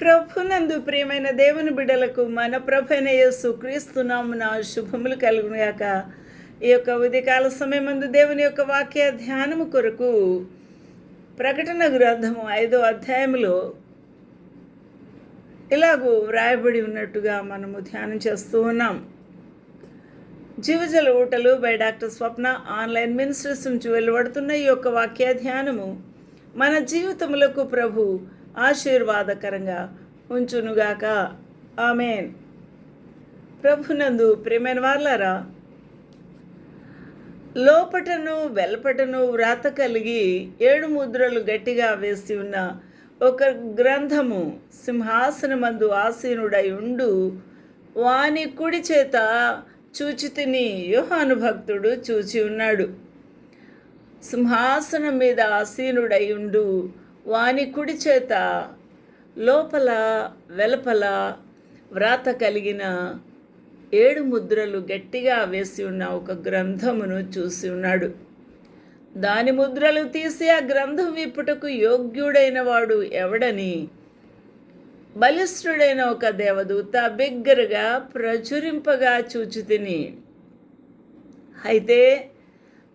ప్రభునందు ప్రియమైన దేవుని బిడ్డలకు మన ప్రభైన యేసు క్రీస్తునామున శుభములు కలుగుగాక ఈ యొక్క ఉదయకాల సమయమందు దేవుని యొక్క వాక్య ధ్యానము కొరకు ప్రకటన గ్రంథము ఐదో అధ్యాయములో ఇలాగూ వ్రాయబడి ఉన్నట్టుగా మనము ధ్యానం చేస్తూ ఉన్నాం. జీవజల ఊటలు by doctor Swapna online ministries నుంచి వెలువడుతున్న ఈ యొక్క వాక్య ధ్యానము మన జీవితములకు ప్రభు ఆశీర్వాదకరంగా ఉంచునుగాక. ఆమెన్. ప్రభునందు ప్రేమైన వాళ్ళారా లోపటను వెలపటను వ్రాత కలిగి ఏడు ముద్రలు గట్టిగా వేసి ఉన్న ఒక గ్రంథము సింహాసనమందు ఆసీనుడై ఉండు. వాని కుడి చేత చూచితిని యోహాను భక్తుడు చూచి ఉన్నాడు. సింహాసనం మీద ఆసీనుడై ఉండు. వాని కుడి చేత లోపల వెలపల వ్రాత కలిగిన ఏడు ముద్రలు గట్టిగా వేసి ఉన్న ఒక గ్రంథమును చూసి ఉన్నాడు. దాని ముద్రలు తీసి ఆ గ్రంథం విప్పుటకు యోగ్యుడైన వాడు ఎవడని బలిష్ఠుడైన ఒక దేవదూత బిగ్గరగా ప్రచురింపగా చూచి తిని అయితే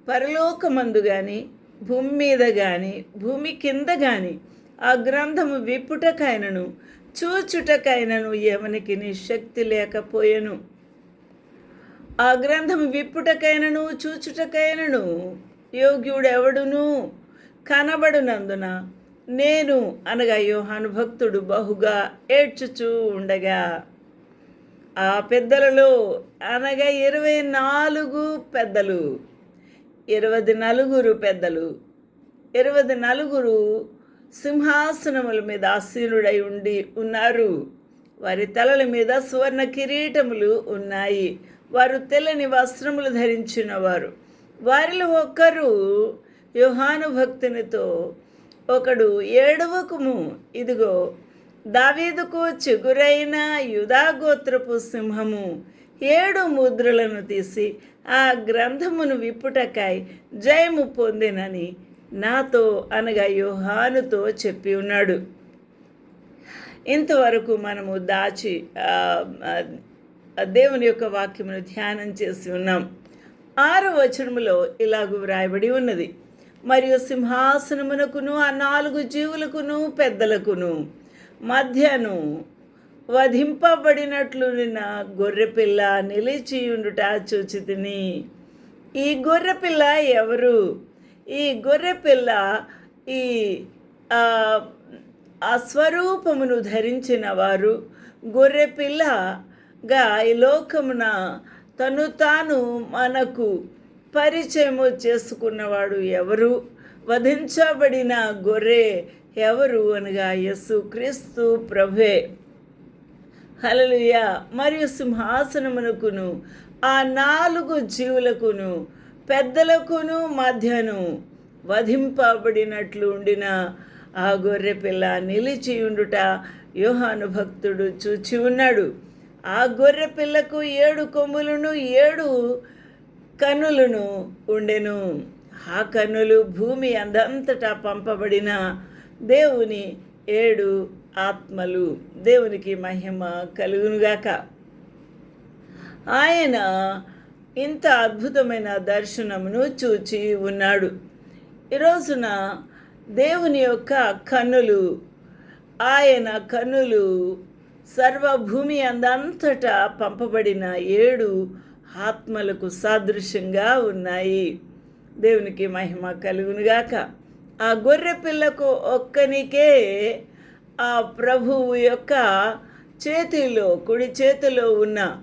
పరలోకమందు కానీ భూమి మీద కానీ భూమి కింద కానీ ఆ గ్రంథము విప్పుటకైనను చూచుటకైనను ఎవనికి శక్తి లేకపోయెను. ఆ గ్రంథం విప్పుటకైనను చూచుటకైనను యోగ్యుడెవడును? కనబడునందున నేను అనగా యోహాను భక్తుడు బహుగా ఏడ్చుచూ ఉండగా ఆ పెద్దలలో అనగా ఇరవై నాలుగు పెద్దలు. ఇరవై నలుగురు పెద్దలు ఇరవై నలుగురు సింహాసనముల మీద ఆసీనుడై ఉండి ఉన్నారు. వారి తలల మీద సువర్ణ కిరీటములు ఉన్నాయి. వారు తెల్లని వస్త్రములు ధరించిన వారు వారిలో ఒకరు యోహాను భక్తునితో ఒకడు ఏడవకుము ఇదిగో దావీదుకు చిగురైన యుధాగోత్రపు సింహము ఏడు ముద్రలను తీసి ఆ గ్రంథమును విప్పుటకాయ జయము పొందినని నాతో అనగా యోహానుతో చెప్పి ఉన్నాడు. ఇంతవరకు మనము దాచి దేవుని యొక్క వాక్యమును ధ్యానం చేసి ఉన్నాం. ఆరు వచనములో ఇలాగూ వ్రాయబడి ఉన్నది. మరియు సింహాసనమునకును ఆ నాలుగు జీవులకును పెద్దలకును మధ్యను వధింపబడినట్లు నిన్న గొర్రెపిల్ల నిలిచియుండుట చూచితిని ఈ గొర్రెపిల్ల ఎవరు? ఈ గొర్రెపిల్ల ఈ ఆ, ఆ స్వరూపమును ధరించిన వారు. గొర్రెపిల్లగా ఈ లోకమున తను తాను మనకు పరిచయము చేసుకున్నవాడు ఎవరు? వధించబడిన గొర్రె ఎవరు? అనగా యస్సు క్రీస్తు ప్రభే హలలుయ మరియు సింహాసనమునకును ఆ నాలుగు జీవులకును పెద్దలకును మధ్యను వధింపబడినట్లు ఉండిన ఆ గొర్రె పిల్ల నిలిచి ఉండుట యోహాను భక్తుడు చూచి ఉన్నాడు. ఆ గొర్రె పిల్లకు ఏడు కొమ్ములను ఏడు కన్నులను ఉండెను. ఆ కన్నులు భూమి అందంతటా పంపబడిన దేవుని ఏడు ఆత్మలు దేవునికి మహిమ కలుగునుగాక. ఆయన ఇంత అద్భుతమైన దర్శనమును చూచి ఉన్నాడు. ఈరోజున దేవుని యొక్క కన్నులు ఆయన కన్నులు సర్వభూమి అందంతటా పంపబడిన ఏడు ఆత్మలకు సాదృశ్యంగా ఉన్నాయి. దేవునికి మహిమ కలుగునుగాక. ఆ గొర్రె పిల్లకు ఒక్కనికే ఆ ప్రభువు యొక్క చేతిలో కుడి చేతిలో ఉన్న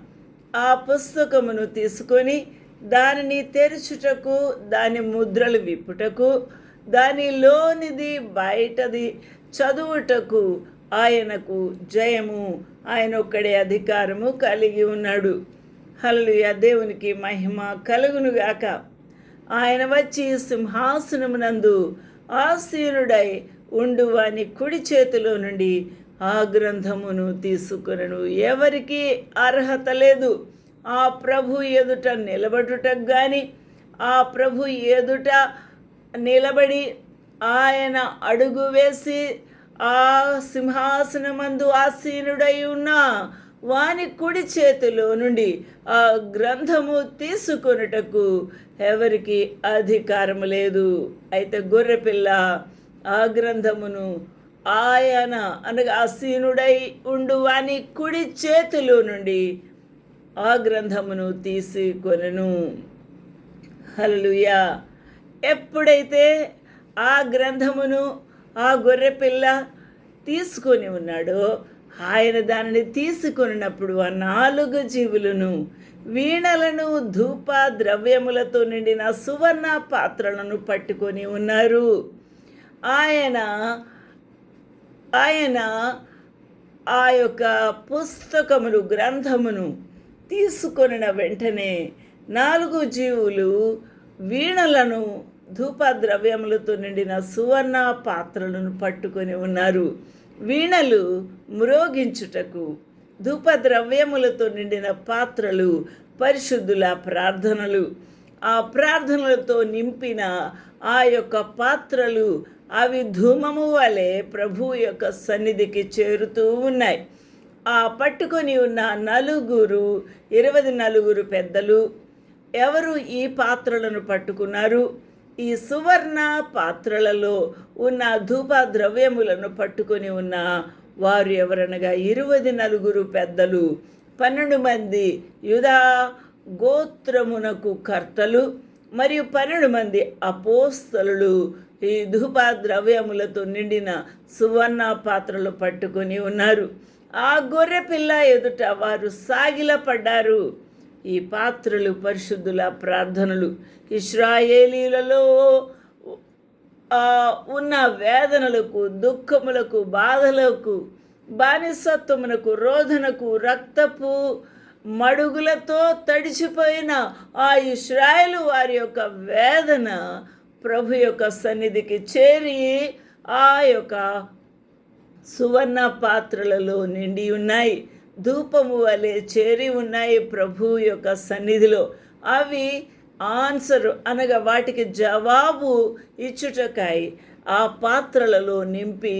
ఆ పుస్తకమును తీసుకొని దానిని తెరుచుటకు దాని ముద్రలు విప్పుటకు దానిలోనిది బయటది చదువుటకు ఆయనకు జయము. ఆయన ఒక్కడే అధికారము కలిగి ఉన్నాడు. హల్లెలూయా. దేవునికి మహిమ కలుగునుగాక ఆయన వచ్చి సింహాసనమునందు ఆసీనుడై ఉండు వాని కుడి చేతిలో నుండి ఆ గ్రంథమును తీసుకునను. ఎవరికి అర్హత లేదు. ఆ ప్రభు ఎదుట నిలబడుటకు కానీ ఆ ప్రభు ఎదుట నిలబడి ఆయన అడుగు వేసి ఆ సింహాసనమందు ఆసీనుడై ఉన్న వాని కుడి చేతిలో నుండి ఆ గ్రంథము తీసుకొనుటకు ఎవరికి అధికారము లేదు. అయితే గొర్రెపిల్ల ఆ గ్రంథమును ఆయన అనగా అసీనుడై ఉండు వాని కుడి చేతిలో నుండి ఆ గ్రంథమును తీసుకొనను. హల్లుయా ఎప్పుడైతే ఆ గ్రంథమును ఆ గొర్రెపిల్ల తీసుకొని ఉన్నాడో ఆయన దానిని తీసుకొనినప్పుడు ఆ నాలుగు జీవులను వీణలను ధూప ద్రవ్యములతో నిండిన సువర్ణ పాత్రలను పట్టుకొని ఉన్నారు. ఆయన ఆయన ఆ యొక్క పుస్తకమును గ్రంథమును తీసుకొనిన వెంటనే నాలుగు జీవులు వీణలను ధూప ద్రవ్యములతో నిండిన సువర్ణ పాత్రలను పట్టుకొని ఉన్నారు. వీణలు మ్రోగించుటకు ధూప ద్రవ్యములతో నిండిన పాత్రలు పరిశుద్ధుల ప్రార్థనలు. ఆ ప్రార్థనలతో నింపిన ఆ యొక్క పాత్రలు అవి ధూమము వలె ప్రభు యొక్క సన్నిధికి చేరుతూ ఉన్నాయి. ఆ పట్టుకొని ఉన్న నలుగురు ఇరవై నలుగురు పెద్దలు ఎవరు ఈ పాత్రలను పట్టుకున్నారు? ఈ సువర్ణ పాత్రలలో ఉన్న ధూప ద్రవ్యములను పట్టుకొని ఉన్న వారు ఎవరనగా? ఇరవై నలుగురు పెద్దలు పన్నెండు మంది యుధా గోత్రమునకు కర్తలు మరియు పన్నెండు మంది అపోస్తలు ఈ ధూప ద్రవ్యములతో నిండిన సువర్ణ పాత్రలు పట్టుకొని ఉన్నారు. ఆ గొర్రె పిల్ల ఎదుట వారు సాగిలపడ్డారు. ఈ పాత్రలు పరిశుద్ధుల ప్రార్థనలు. ఇస్రాయేలీలలో ఉన్న వేదనలకు దుఃఖములకు బాధలకు బానిసత్వమునకు రోధనకు రక్తపు మడుగులతో తడిచిపోయిన ఆ ఇస్రాయేలు వారి యొక్క వేదన ప్రభు యొక్క సన్నిధికి చేరి ఆ యొక్క సువర్ణ పాత్రలలో నిండి ఉన్నాయి. ధూపము వలె చేరి ఉన్నాయి ప్రభు యొక్క సన్నిధిలో. అవి ఆన్సర్ అనగా వాటికి జవాబు ఇచ్చుటకాయి ఆ పాత్రలలో నింపి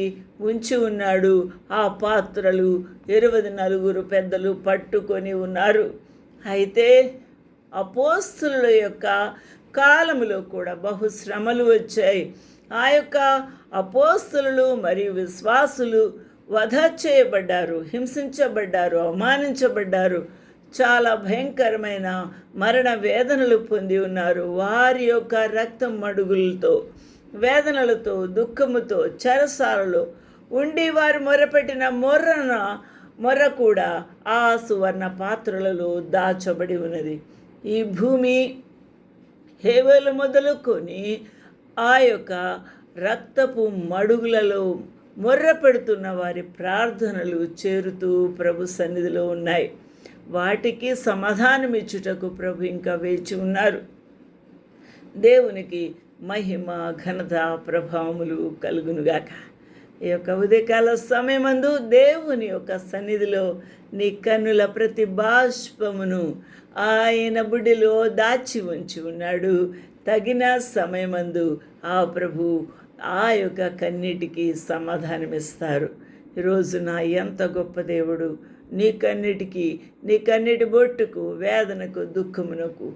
ఉంచి ఉన్నాడు. ఆ పాత్రలు ఇరవై నలుగురు పెద్దలు పట్టుకొని ఉన్నారు. అయితే అపోస్తుల యొక్క కాలంలో కూడా బహు శ్రమలు వచ్చాయి. ఆ యొక్క అపోస్తులు మరియు విశ్వాసులు వధ చేయబడ్డారు హింసించబడ్డారు అవమానించబడ్డారు. చాలా భయంకరమైన మరణ వేదనలు పొంది ఉన్నారు వారి యొక్క రక్తం మడుగులతో వేదనలతో దుఃఖముతో చెరసాలలో ఉండి వారు మొరపెట్టిన మొర్రన మొర్ర కూడా ఆ సువర్ణ పాత్రలలో దాచబడి ఉన్నది. ఈ భూమి హేవలు మొదలుకొని ఆ యొక్క రక్తపు మడుగులలో మొర్ర పెడుతున్న వారి ప్రార్థనలు చేరుతూ ప్రభు సన్నిధిలో ఉన్నాయి. వాటికి సమాధానం ఇచ్చుటకు ప్రభు ఇంకా వేచి ఉన్నారు. దేవునికి మహిమ ఘనత ప్రభావములు కలుగునుగాక. ఈ యొక్క ఉదయకాల సమయమందు దేవుని యొక్క సన్నిధిలో నీ కన్నుల ప్రతి బాష్పమును ఆయన బుడిలో దాచి ఉంచి ఉన్నాడు. తగిన సమయమందు ఆ ప్రభు ఆ యొక్క కన్నిటికి సమాధానమిస్తారు. ఈరోజు నా ఎంత గొప్ప దేవుడు. నీ కన్నిటికి నీ కన్నిటి బొట్టుకు వేదనకు దుఃఖమునకు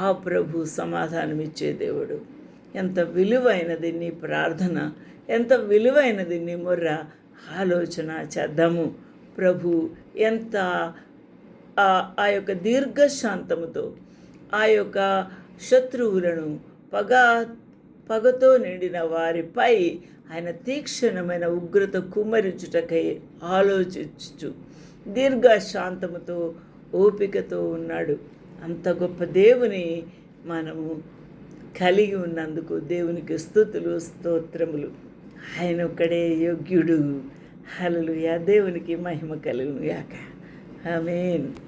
ఆ ప్రభు సమాధానమిచ్చే దేవుడు. ఎంత విలువైనది నీ ప్రార్థన ఎంత విలువైనది నీ మొర్ర. ఆలోచన చేద్దాము. ప్రభు ఎంత ఆ ఆ యొక్క దీర్ఘశాంతముతో ఆ యొక్క శత్రువులను పగ పగతో నిండిన వారిపై ఆయన తీక్షణమైన ఉగ్రత కుమ్మరించుటకై ఆలోచించు దీర్ఘశాంతముతో ఓపికతో ఉన్నాడు. అంత గొప్ప దేవుని మనము కలిగి ఉన్నందుకు దేవునికి స్థుతులు స్తోత్రములు. ఆయన ఒక్కడే యోగ్యుడు. హలలుయా దేవునికి మహిమ కలుగును యాక